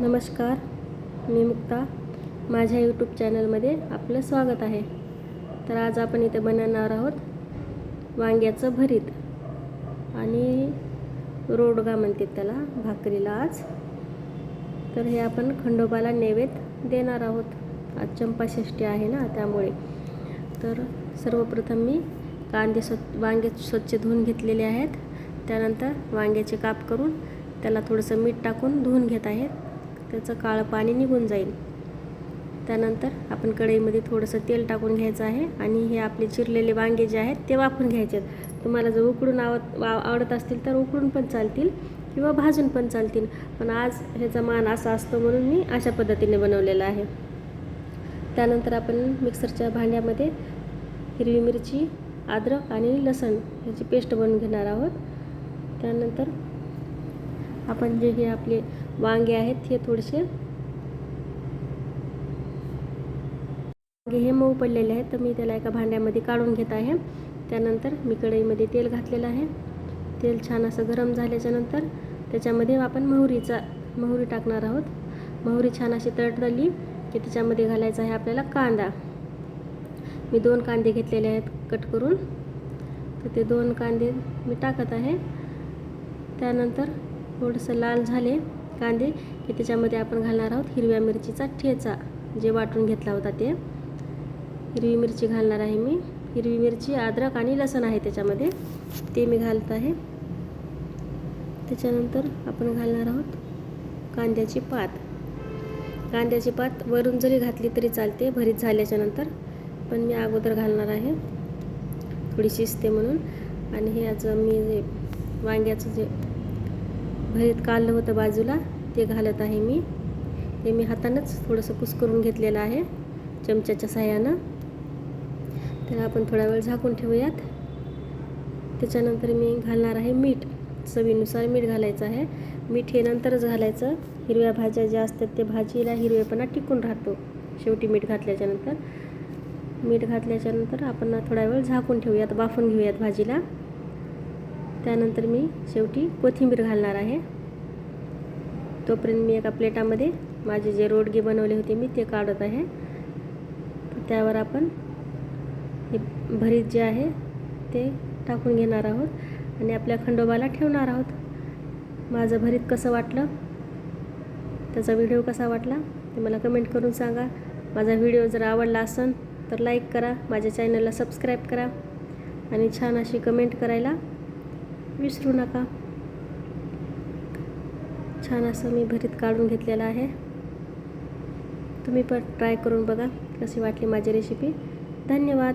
नमस्कार मी मुक्ता. माझ्या यूट्यूब चॅनलमध्ये आपलं स्वागत आहे. तर आज आपण इथे बनवणार आहोत वांग्याचं भरीत. आणि रोडगा म्हणते त्याला भाकरीला आज. तर हे आपण खंडोबाला नैवेद्य देणार आहोत. आज चंपाषष्ठी आहे ना त्यामुळे. तर सर्वप्रथम मी कांदे स्वच्छ वांगे स्वच्छ धुवून घेतलेले आहेत. त्यानंतर वांग्याचे काप करून त्याला थोडंसं मीठ टाकून धुवून घेत आहेत. त्याचं काळं पाणी निघून जाईल. त्यानंतर आपण कढईमध्ये थोडंसं तेल टाकून घ्यायचं आहे आणि हे आपले चिरलेले वांगे जे आहेत ते वापरून घ्यायचे आहेत. तुम्हाला जर उकडून आवत वा आवडत असतील तर उकडून पण चालतील किंवा भाजून पण चालतील. पण आज ह्याचा मान असा असतो म्हणून मी अशा पद्धतीने बनवलेला आहे. त्यानंतर आपण मिक्सरच्या भांड्यामध्ये हिरवी मिरची अद्रक आणि लसण ह्याची पेस्ट बनवून घेणार आहोत. त्यानंतर आपण जे हे आपले वांगे आहेत हे थोडेसे वांगे हे मऊ पडलेले आहेत तर मी त्याला एका भांड्यामध्ये काढून घेत आहे. त्यानंतर मी कढईमध्ये तेल घातलेलं आहे. तेल छान असं गरम झाल्याच्यानंतर त्याच्यामध्ये आपण मोहरीचा मोहरी टाकणार आहोत. मोहरी छान अशी तडतडली की त्याच्यामध्ये घालायचा आहे आपल्याला कांदा. मी दोन कांदे घेतलेले आहेत कट करून. तर ते दोन कांदे मी टाकत आहे. त्यानंतर थोडंसं लाल झाले कांदे की त्याच्यामध्ये आपण घालणार आहोत हिरव्या मिरचीचा ठेचा जे वाटून घेतला होता ते. हिरवी मिरची घालणार आहे मी. हिरवी मिरची अद्रक आणि लसण आहे त्याच्यामध्ये. ते मी घालत आहे. त्याच्यानंतर आपण घालणार आहोत कांद्याची पात. कांद्याची पात वरून जरी घातली तरी चालते भरीत झाल्याच्यानंतर पण मी अगोदर घालणार आहे. थोडी शिजते म्हणून. आणि हे आज मी जे वांग्याचं जे भरीत काढलं होतं बाजूला ते घालत आहे मी. ते मी हातानंच थोडंसं कुस्करून घेतलेलं आहे चमच्याच्या साह्यानं. त्याला आपण थोडा वेळ झाकून ठेवूयात. त्याच्यानंतर मी घालणार आहे मीठ. चवीनुसार मीठ घालायचं आहे. मीठ हे नंतरच घालायचं. हिरव्या भाज्या ज्या असतात ते भाजीला हिरवेपणा टिकून राहतो. शेवटी मीठ घातल्याच्यानंतर मीठ घातल्याच्यानंतर आपण थोडा वेळ झाकून ठेवूयात बाफून घेऊयात भाजीला. त्यानंतर मी शेवटी कोथिंबीर घालणार आहे. तोपर्यंत मी एका प्लेटामध्ये माझे जे रोडगे बनवले होते मी ते काढत आहे. त्यावर आपण हे भरीत जे आहे ते टाकून घेणार आहोत आणि आपल्या खंडोबाला ठेवणार आहोत. माझं भरीत कसं वाटलं? त्याचा व्हिडिओ कसा वाटला? ते मला कमेंट करून सांगा. माझा व्हिडिओ जर आवडला असेल तर लाईक करा. माझ्या चॅनलला सबस्क्राईब करा आणि छान अशी कमेंट करायला विसरू नका. छान असं मी भरीत काढून घेतलेलं आहे. तुम्ही पण ट्राय करून बघा कशी वाटली माझी रेसिपी धन्यवाद.